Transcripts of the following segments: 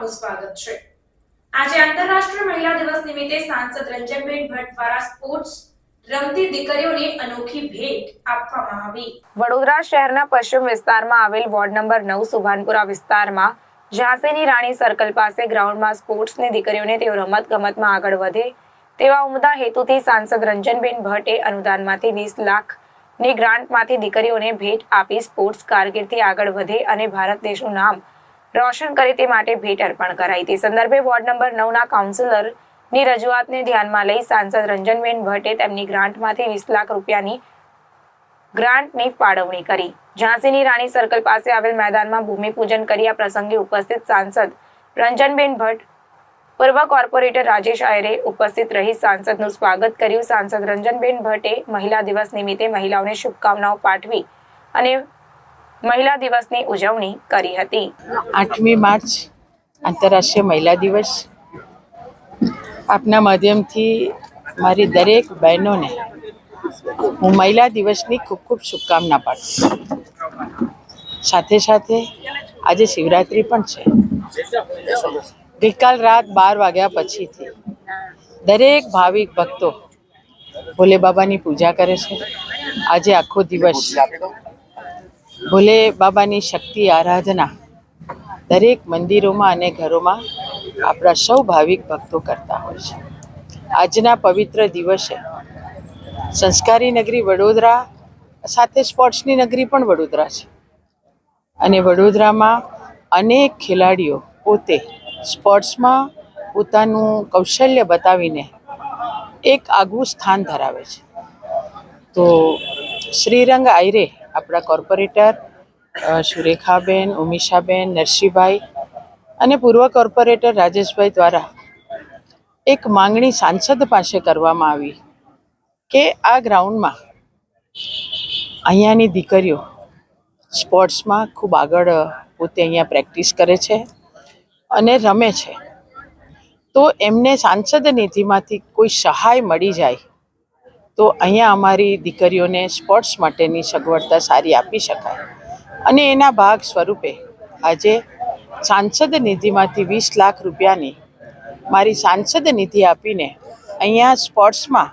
આપનું સ્વાગત છે. આજે આંતરરાષ્ટ્રીય મહિલા દિવસ નિમિત્તે સાંસદ રંજનબેન ભટ્ટ દ્વારા સ્પોર્ટ્સ રમતી દીકરીઓને વડોદરા શહેરના પશ્ચિમ વિસ્તારમાં આવેલ વોર્ડ નંબર નવ સુભાનપુરા વિસ્તારમાં ઝાંસીની રાણી સર્કલ પાસે ગ્રાઉન્ડમાં સ્પોર્ટ્સની દીકરીઓને તેઓ રમત ગમતમાં આગળ વધે તેવા ઉમદા હેતુથી સાંસદ રંજનબેન ભટ્ટે અનુદાનમાંથી વીસ લાખની ગ્રાન્ટમાંથી દીકરીઓને ભેટ આપી સ્પોર્ટ્સ કારકિર્દી આગળ વધે અને ભારત દેશનું નામ રોશન કરે તે માટે ભેટ અર્પણ કરાઈ તે સંદર્ભે વોર્ડ નંબર નવના કાઉન્સિલરની રજૂઆતને ધ્યાનમાં લઈ સાંસદ રંજનબેન ભટ્ટે તેમની ગ્રાન્ટમાંથી વીસ લાખ રૂપિયાની ગ્રાન્ટની ફાળવણી કરી. ઝાંસીની રાણી સર્કલ પાસે આવેલ મેદાનમાં ભૂમિપૂજન કરી આ પ્રસંગે ઉપસ્થિત સાંસદ રંજનબેન ભટ્ટ, પૂર્વ કોર્પોરેટર રાજેશ આયરે ઉપસ્થિત રહી સાંસદનું સ્વાગત કર્યું. સાંસદ રંજનબેન ભટ્ટે મહિલા દિવસ નિમિત્તે મહિલાઓને શુભકામનાઓ પાઠવી અને મહિલા દિવસની ઉજવણી કરી હતી. આઠમી માર્ચ, આંતરરાષ્ટ્રીય મહિલા દિવસ. આપના માધ્યમથી મારી દરેક બહેનોને હું મહિલા દિવસની ખૂબ ખૂબ શુભકામના પાઠવું સાથે સાથે આજે શિવરાત્રિ પણ છે. ગઈકાલ રાત બાર વાગ્યા પછીથી દરેક ભાવિક ભક્તો ભોલે બાબાની પૂજા કરે છે. આજે આખો દિવસ ભોલે બાબાની શક્તિ આરાધના દરેક મંદિરોમાં અને ઘરોમાં આપણા સૌ ભાવિક ભક્તો કરતા હોય છે. આજના પવિત્ર દિવસે સંસ્કારી નગરી વડોદરા સાથે સ્પોર્ટ્સની નગરી પણ વડોદરા છે. અને વડોદરામાં અનેક ખેલાડીઓ પોતે સ્પોર્ટ્સમાં પોતાનું કૌશલ્ય બતાવીને એક આગવું સ્થાન ધરાવે છે. તો શ્રીરંગ આયરે આપણા કોર્પોરેટર સુરેખાબેન ઉમિશાબેન નરસિંહભાઈ અને પૂર્વ કોર્પોરેટર રાજેશભાઈ દ્વારા એક માંગણી સાંસદ પાસે કરવામાં આવી કે આ ગ્રાઉન્ડમાં અહીંયાની દીકરીઓ સ્પોર્ટ્સમાં ખૂબ આગળ પોતે અહીંયા પ્રેક્ટિસ કરે છે અને રમે છે. તો એમને સાંસદ નિધિમાંથી કોઈ સહાય મળી જાય તો અહીંયા અમારી દીકરીઓને સ્પોર્ટ્સ માટેની સગવડતા સારી આપી શકાય. અને એના ભાગ સ્વરૂપે આજે સાંસદ નિધિમાંથી વીસ લાખ રૂપિયાની મારી સાંસદ નિધિ આપીને અહીંયા સ્પોર્ટ્સમાં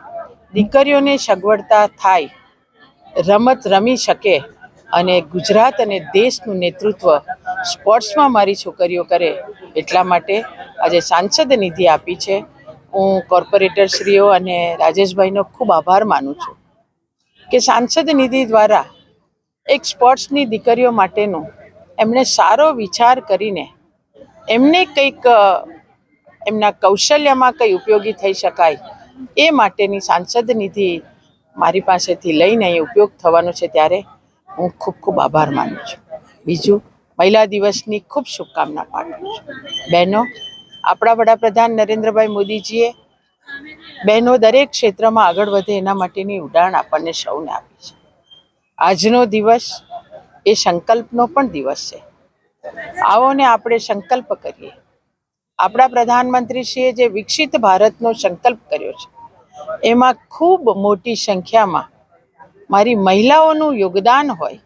દીકરીઓને સગવડતા થાય, રમત રમી શકે અને ગુજરાત અને દેશનું નેતૃત્વ સ્પોર્ટ્સમાં મારી છોકરીઓ કરે એટલા માટે આજે સાંસદ નિધિ આપી છે. હું કોર્પોરેટરશ્રીઓ અને રાજેશભાઈનો ખૂબ આભાર માનું છું કે સાંસદ નિધિ દ્વારા એક સ્પોર્ટ્સની દીકરીઓ માટેનું એમણે સારો વિચાર કરીને એમને કંઈક એમના કૌશલ્યમાં કંઈ ઉપયોગી થઈ શકાય એ માટેની સાંસદ નિધિ મારી પાસેથી લઈને ઉપયોગ થવાનો છે ત્યારે હું ખૂબ ખૂબ આભાર માનું છું. બીજું, મહિલા દિવસની ખૂબ શુભકામના પાઠવું છું. બહેનો આપણા વડાપ્રધાન નરેન્દ્રભાઈ મોદીજીએ બહેનો દરેક ક્ષેત્રમાં આગળ વધે એના માટેની ઉડાણ આપણને સૌને આપી છે. આજનો દિવસ એ સંકલ્પનો પણ દિવસ છે. આવો ને આપણે સંકલ્પ કરીએ. આપણા પ્રધાનમંત્રીશ્રીએ જે વિકસિત ભારતનો સંકલ્પ કર્યો છે, એમાં ખૂબ મોટી સંખ્યામાં મારી મહિલાઓનું યોગદાન હોય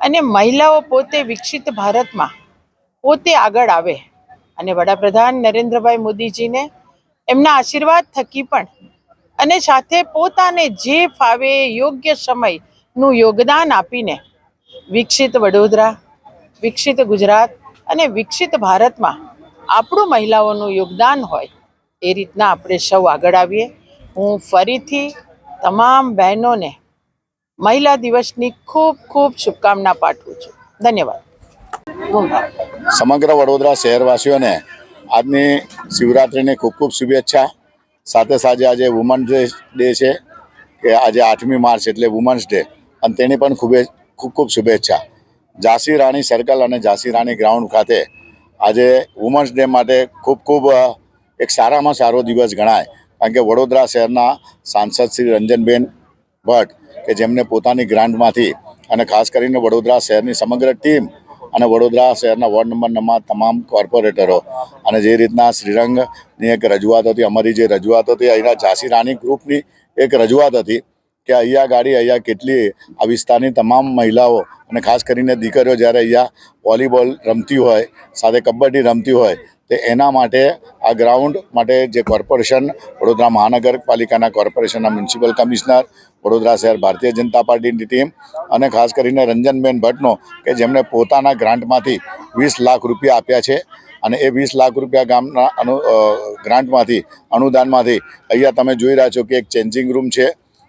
અને મહિલાઓ પોતે વિકસિત ભારતમાં પોતે આગળ આવે અને વડાપ્રધાન નરેન્દ્રભાઈ મોદીજીને એમના આશીર્વાદ થકી પણ અને સાથે પોતાને જે ફાવે યોગ્ય સમયનું યોગદાન આપીને વિકસિત વડોદરા, વિકસિત ગુજરાત અને વિકસિત ભારતમાં આપણું મહિલાઓનું યોગદાન હોય એ રીતના આપણે સૌ આગળ આવીએ. હું ફરીથી તમામ બહેનોને મહિલા દિવસની ખૂબ ખૂબ શુભકામના પાઠવું છું. ધન્યવાદ. સમગ્ર વડોદરા શહેરવાસીઓને આજની શિવરાત્રિની ખૂબ ખૂબ શુભેચ્છા. સાથે સાથે આજે વુમન્સ ડે ડે છે, કે આજે આઠમી માર્ચ એટલે વુમન્સ ડે અને તેની પણ ખૂબ ખૂબ ખૂબ શુભેચ્છા. ઝાંસી રાણી સર્કલ અને ઝાંસી રાણી ગ્રાઉન્ડ ખાતે આજે વુમન્સ ડે માટે ખૂબ ખૂબ એક સારામાં સારો દિવસ ગણાય. કારણ કે વડોદરા શહેરના સાંસદ શ્રી રંજનબેન ભટ્ટ, કે જેમને પોતાની ગ્રાન્ટમાંથી અને ખાસ કરીને વડોદરા શહેરની સમગ્ર ટીમ અને વડોદરા શહેરના વોર્ડ નંબર નંબરના તમામ કોર્પોરેટરો અને જે રીતના શ્રીરંગની એક રજૂઆત હતી, અમારી જે રજૂઆત હતી, અહીંના ઝાંસી રાણી ગ્રુપની એક રજૂઆત હતી કે અહીંયા ગાડી, અહીંયા કેટલી આ વિસ્તારની તમામ મહિલાઓ અને ખાસ કરીને દીકરીઓ જ્યારે અહીંયા વોલીબોલ રમતી હોય, સાથે કબડ્ડી રમતી હોય તો એના માટે આ ગ્રાઉન્ડ માટે જે કોર્પોરેશન, વડોદરા મહાનગરપાલિકાના કોર્પોરેશનના મ્યુનિસિપલ કમિશનર, વડોદરા શહેર ભારતીય જનતા પાર્ટીની ટીમ અને ખાસ કરીને રંજનબેન ભટ્ટનો કે જેમણે પોતાના ગ્રાન્ટમાંથી વીસ લાખ રૂપિયા આપ્યા છે અને એ વીસ લાખ રૂપિયા ગામના અનુ ગ્રાન્ટમાંથી, અનુદાનમાંથી અહીંયા તમે જોઈ રહ્યા છો કે એક ચેન્જિંગ રૂમ છે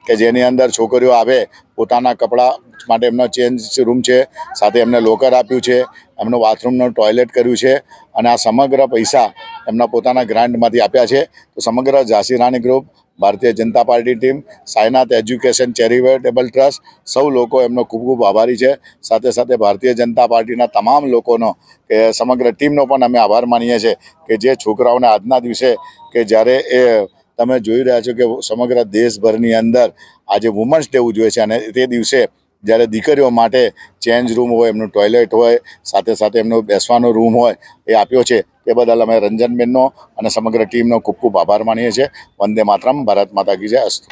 કે જેની અંદર છોકરીઓ આવે, પોતાના કપડાં માટે એમનો ચેન્જ રૂમ છે, સાથે એમને લોકર આપ્યું છે, એમનું બાથરૂમનું ટોયલેટ કર્યું છે અને આ સમગ્ર પૈસા એમના પોતાના ગ્રાન્ટમાંથી આપ્યા છે. તો સમગ્ર Jhansi Rani group Bharatiya Janata Party team Sainath education charitable trust સૌ લોકો એમનો ખૂબ ખૂબ આભારી છે. સાથે સાથે ભારતીય જનતા પાર્ટીના તમામ લોકોનો કે સમગ્ર ટીમનો પણ અમે આભાર માનીએ છીએ કે જે છોકરાઓને આજના દિવસે કે જ્યારે એ તમે જોઈ રહ્યા છો કે સમગ્ર દેશભરની અંદર આજે વુમન્સ ડે ઉજવે છે અને તે દિવસે જ્યારે દીકરીઓ માટે ચેન્જ રૂમ હોય, એમનું ટોયલેટ હોય, સાથે સાથે એમનો બેસવાનો રૂમ હોય, એ આપ્યો છે. તે બદલ અમે રંજનબેનનો અને સમગ્ર ટીમનો ખૂબ ખૂબ આભાર માનીએ છીએ. વંદે માતરમ, ભારત માતા કી જય. અસ્તુ.